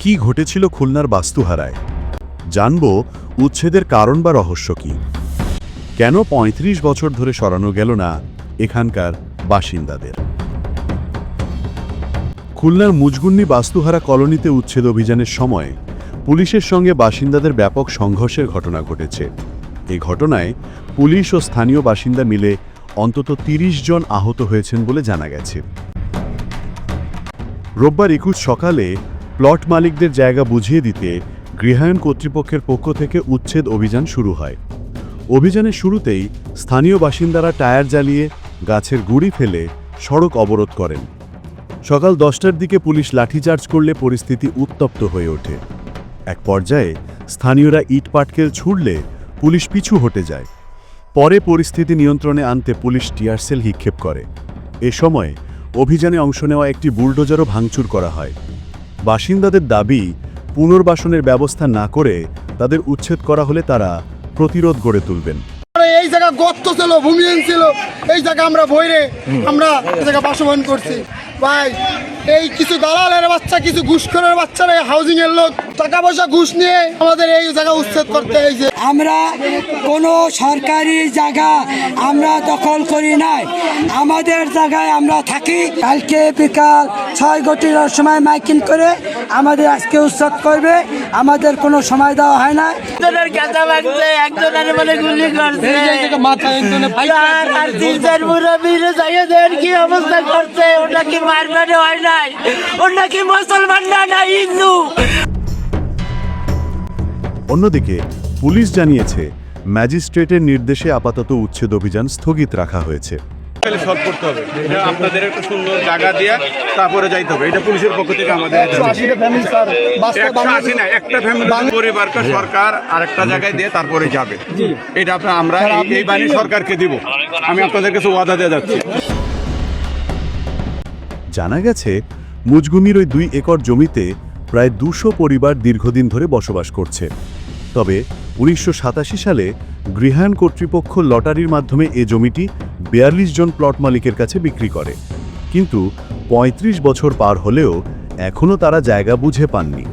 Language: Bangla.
কি ঘটেছিল খুলনার বাস্তুহারায়? জানব উচ্ছেদের কারণ বা রহস্য কি? কেন ৩৫ বছর ধরে সরানো গেল না এখানকার বাসিন্দাদের? খুলনার মুজগুন্নি বাস্তুহারা কলোনিতে উচ্ছেদ অভিযানের সময় পুলিশের সঙ্গে বাসিন্দাদের ব্যাপক সংঘর্ষের ঘটনা ঘটেছে। এই ঘটনায় পুলিশ ও স্থানীয় বাসিন্দা মিলে অন্তত ৩০ জন আহত হয়েছেন বলে জানা গেছে। রোববার একুশ সকালে প্লট মালিকদের জায়গা বুঝিয়ে দিতে গৃহায়ণ কর্তৃপক্ষের পক্ষ থেকে উচ্ছেদ অভিযান শুরু হয়। অভিযানের শুরুতেই স্থানীয় বাসিন্দারা টায়ার জ্বালিয়ে গাছের গুড়ি ফেলে সড়ক অবরোধ করেন। সকাল দশটার দিকে পুলিশ লাঠিচার্জ করলে পরিস্থিতি উত্তপ্ত হয়ে ওঠে। এক পর্যায়ে স্থানীয়রা ইট পাটকেল ছুড়লে পুলিশ পিছু হটে যায়। পরে পরিস্থিতি নিয়ন্ত্রণে আনতে পুলিশ টিয়ারসেল নিক্ষেপ করে। এ সময় অভিযানে অংশ নেওয়া একটি বুলডোজারও ভাঙচুর করা হয়। বাসিন্দাদের দাবি, পুনর্বাসনের ব্যবস্থা না করে তাদের উচ্ছেদ করা হলে তারা প্রতিরোধ গড়ে তুলবেন। এই জায়গা গর্ত ছিল ভূমিহীন ছিল এই জায়গা আমরা বইরে আমরা এই জায়গা বাসবান করছি। ভাই, এই কিছু দালালের বাচ্চা, কিছু ঘুষখোরের বাচ্চারা হাউজিং এর লোক। টাকা পয়সা, ঘুষ নিয়ে আমাদের এই জায়গা উচ্ছেদ করতে এই যে আমরা কোনো সরকারি জায়গা আমরা দখল করি নাই। আমাদের জায়গায় আমরা থাকি। কালকে বিকাল ছয় ঘটির সময় মাইকিং করে আমাদের আজকে উৎসব করবে। আমাদের কোনো সময় দেওয়া হয় না। মানে কি অবস্থা করছে? ওটা কি মারবারে হয় নাই? মুসলমান না হিন্দু? অন্যদিকে পুলিশ জানিয়েছে ম্যাজিস্ট্রেটের নির্দেশে আপাতত উচ্ছেদ অভিযান স্থগিত রাখা হয়েছে। তাহলে সলভ করতে হবে। এটা আপনাদের একটা সুন্দর জায়গা দিয়ে তারপরে যাইতে হবে। এটা পুলিশের পক্ষ থেকে আমাদের আশিটা ফ্যামিলি স্যার বাস্তব একশো আশি না একটা ফ্যামিলি পরিবারকে সরকার আরেকটা জায়গায় দিয়ে তারপরে যাবে। এটা আপনার আমরা এই- এই বাণী সরকারকে দিব। আমি আপনাদের কাছে ওয়াদা দিয়ে যাচ্ছি। জানা গেছে মুজগুমির ওই দুই একর জমিতে প্রায় দুশো পরিবার দীর্ঘদিন ধরে বসবাস করছে। তবে উনিশশো সাতাশি সালে গৃহায়ণ কর্তৃপক্ষ লটারির মাধ্যমে এ জমিটি বিয়াল্লিশ জন প্লট মালিকের কাছে বিক্রি করে। কিন্তু ৩৫ বছর পার হলেও এখনও তারা জায়গা বুঝে পাননি।